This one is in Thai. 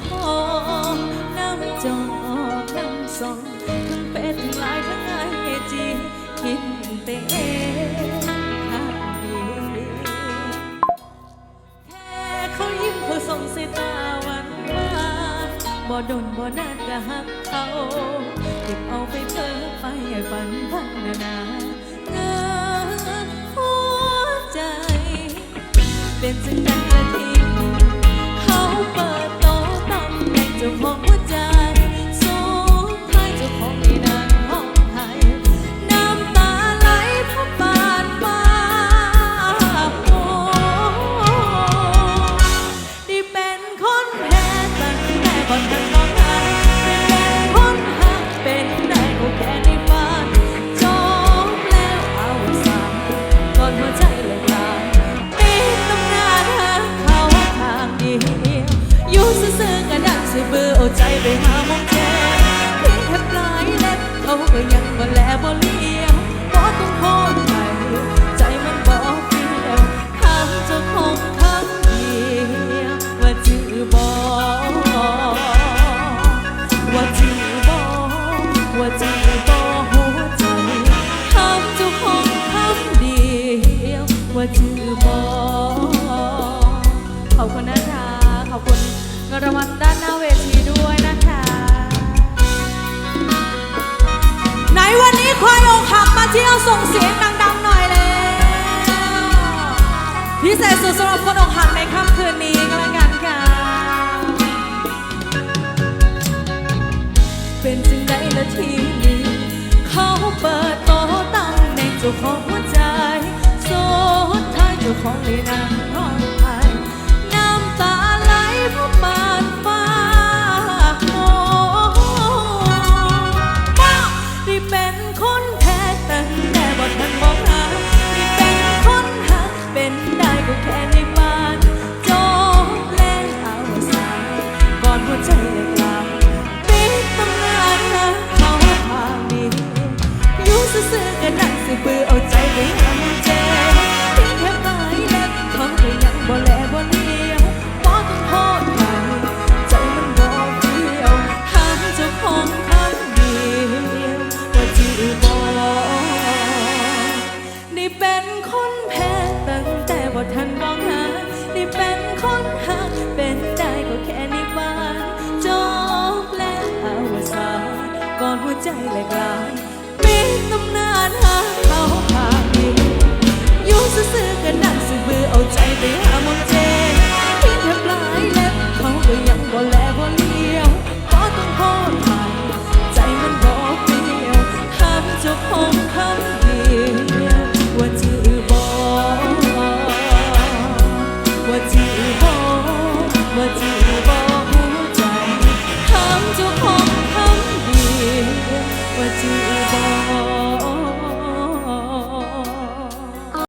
คองน้ำจอกน้ำสองทั้งเป็ดทั้งลายทั้งไอจีกินเตะางดีแค่เขายิ้มเขาส่งสายตาหวานหานบ่ดนบ่นานก็หักเขาเก็บเอาไปเพ้อไปฝันพันนานาเป็นสัญญาณที่ เบื่อเอาใจไปหามองแจเพียงแค่ปลายเล็บเขาก็ยังบ่แลบ่เลี้ยวบ่ต้องโทษใครใจมันบ่เปลี่ยวถามเจ้าของคำเดียวว่าจือบ่ว่าจือบ่ว่าจือบ่หัวใจถามเจ้าของคำเดียวว่าจือบ่ขอบคุณนะคะขอบคุณ เงินรางวัลด้านหน้าเวทีด้วยนะคะ ไหนวันนี้คอยอกหักมาเที่ยวส่งเสียงดังๆหน่อยเลยพิเศษสุดสำหรับคนอกหักในค่ำคืนนี้ก็แล้วกันค่ะ เป็นจึงได้ละทีนี้เขาเปิดโตะตั้งแหน่งเจ้าของหัวใจสุดท้ายเจ้าของเลยนางร้อง บื่อเอาไปหาเจเพียงแค่ปลายเล็บเขาก็ยังบ่แลบ่เลี้ยวบ่ต้องโทษใครใจมันบ่เดียวถามเจ้าของคำเดียวว่าจือบ่นี่เป็นคนแพ้ตั้งแต่บ่ทันมองหานี่เป็นคนหักเป็นได้ก็แค่ในฝันจบแล้วอวสานก่อนหัวใจแหลกลาย